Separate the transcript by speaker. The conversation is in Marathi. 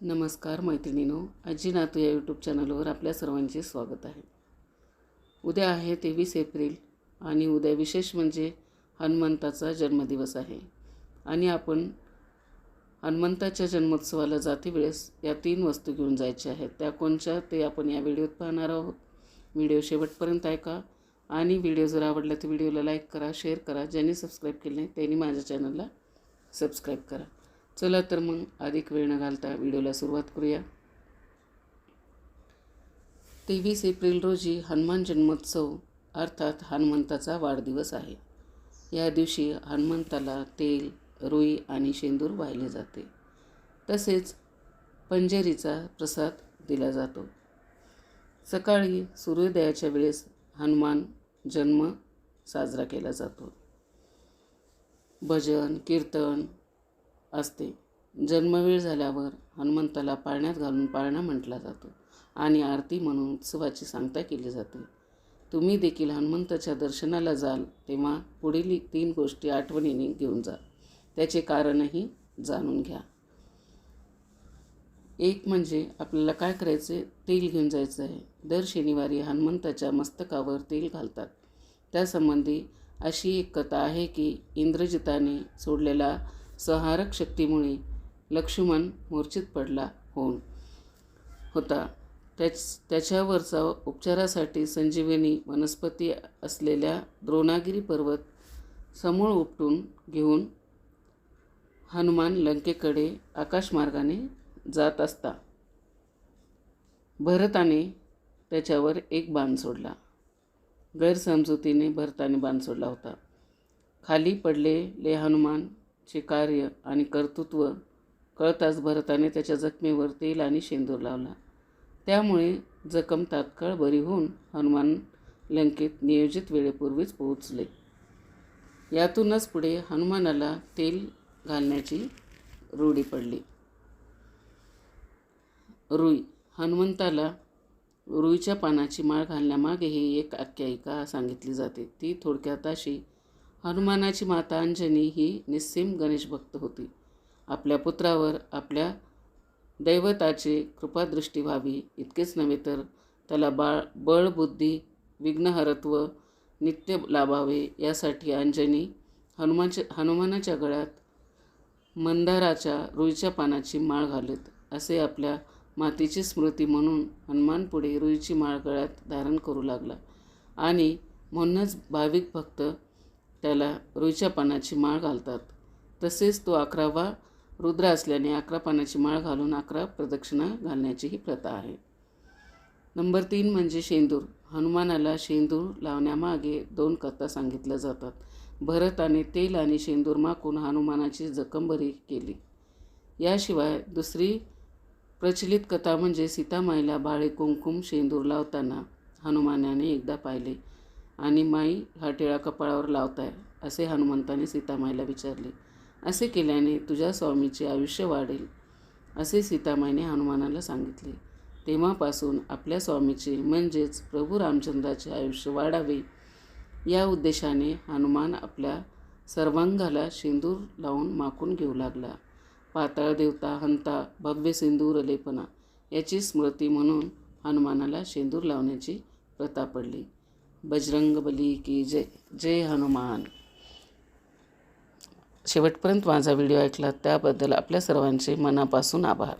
Speaker 1: नमस्कार मैत्रिणीनो आजी नातू या यूट्यूब चॅनलवर आपल्या सर्वांचे स्वागत आहे. उद्या आहे तेवीस एप्रिल आणि उद्या विशेष म्हणजे हनुमंताचा जन्मदिवस आहे. आणि आपण हनुमंताच्या जन्मोत्सवाला जाते वेळेस या तीन वस्तू घेऊन जायच्या आहेत. त्या कोणच्या ते आपण या व्हिडिओत पाहणार आहोत. व्हिडिओ शेवटपर्यंत ऐका आणि व्हिडिओ जर आवडला तर व्हिडिओला लाईक करा शेअर करा. ज्यांनी सबस्क्राईब केले नाही त्यांनी माझ्या चॅनलला सबस्क्राईब करा. चला तर मग अधिक वेळ न घालता व्हिडिओला सुरुवात करूया. तेवीस एप्रिल रोजी हनुमान जन्मोत्सव अर्थात हनुमंताचा वाढदिवस आहे. या दिवशी हनुमंताला तेल रुई आणि शेंदूर वाहिले जाते. तसेच पंजेरीचा प्रसाद दिला जातो. सकाळी सूर्योदयाच्या वेळेस हनुमान जन्म साजरा केला जातो. भजन कीर्तन असते. जन्मवेळ झाल्यावर हनुमंताला पाळण्यात घालून पाळणा म्हटला जातो आणि आरती म्हणून उत्सवाची सांगता केली जाते. तुम्ही देखील हनुमंताच्या दर्शनाला जाल तेव्हा पुढील तीन गोष्टी आठवणीने घेऊन जा. त्याचे कारणही जाणून घ्या. एक म्हणजे आपल्याला काय करायचे? तेल घेऊन जायचं आहे. दर शनिवारी हनुमंताच्या मस्तकावर तेल घालतात. त्यासंबंधी अशी एक कथा आहे की इंद्रजिताने सोडलेला संहारक शक्तीमुळे लक्ष्मण मूर्छित पडला होऊन होता. त्याच त्याच्यावरचा उपचारासाठी संजीवनी वनस्पती असलेल्या द्रोणागिरी पर्वत समूळ उपटून घेऊन हनुमान लंकेकडे आकाशमार्गाने जात असता. भरताने त्याच्यावर एक बाण सोडला. गैरसमजुतीने भरताने बाण सोडला होता. खाली पडलेले हनुमान चे कार्य आणि कर्तृत्व कळताच भरताने त्याच्या जखमेवर तेल आणि शेंदूर लावला. त्यामुळे जखम तात्काळ बरी होऊन हनुमान लंकेत नियोजित वेळेपूर्वीच पोहोचले. यातूनच पुढे हनुमानाला तेल घालण्याची रूढी पडली. रुई हनुमंताला रुईच्या पानाची माळ घालण्यामागे ही एक आख्यायिका सांगितली जाते. ती थोडक्यात अशी हनुमानाची माता अंजनी ही निस्सीम गणेशभक्त होती. आपल्या पुत्रावर आपल्या दैवताची कृपादृष्टी व्हावी इतकेच नव्हे तर त्याला बाळ बळ बुद्धी विघ्नहरत्व नित्य लाभावे यासाठी अंजनी हनुमानच्या हनुमानाच्या गळ्यात मंदाराच्या रुईच्या पानाची माळ घालत. असे आपल्या मातीची स्मृती म्हणून हनुमान पुढे रुईची माळ गळ्यात धारण करू लागला. आणि म्हणूनच भाविक भक्त त्याला रुईच्या पानाची माळ घालतात. तसेच तो अकरावा रुद्र असल्याने अकरा पानाची माळ घालून अकरा प्रदक्षिणा घालण्याची ही प्रथा आहे. नंबर तीन म्हणजे शेंदूर. हनुमानाला शेंदूर लावण्यामागे दोन कथा सांगितल्या जातात. भरताने तेल आणि शेंदूर माकून हनुमानाची जखमभरी केली. याशिवाय दुसरी प्रचलित कथा म्हणजे सीतामाईला बाळे कुंकुम शेंदूर लावताना हनुमानाने एकदा पाहिले. आणि माई हा टिळा कपाळावर लावताय असे हनुमंताने सीतामाईला विचारले. असे केल्याने तुझ्या स्वामीचे आयुष्य वाढेल असे सीतामाईने हनुमानाला सांगितले. तेव्हापासून आपल्या स्वामीचे म्हणजेच प्रभू रामचंद्राचे आयुष्य वाढावे. या उद्देशाने हनुमान आपल्या सर्वांगाला शेंदूर लावून माकून घेऊ लागला. पाताळ देवता हंता भव्य सिंदूर लेपना याची स्मृती म्हणून हनुमानाला शेंदूर लावण्याची प्रथा पडली. बजरंग बली की जय जय हनुमान. शेवटपर्यंत माझा व्हिडिओ ऐकला त्याबद्दल आपल्या सर्वांचे मनापासून आभार.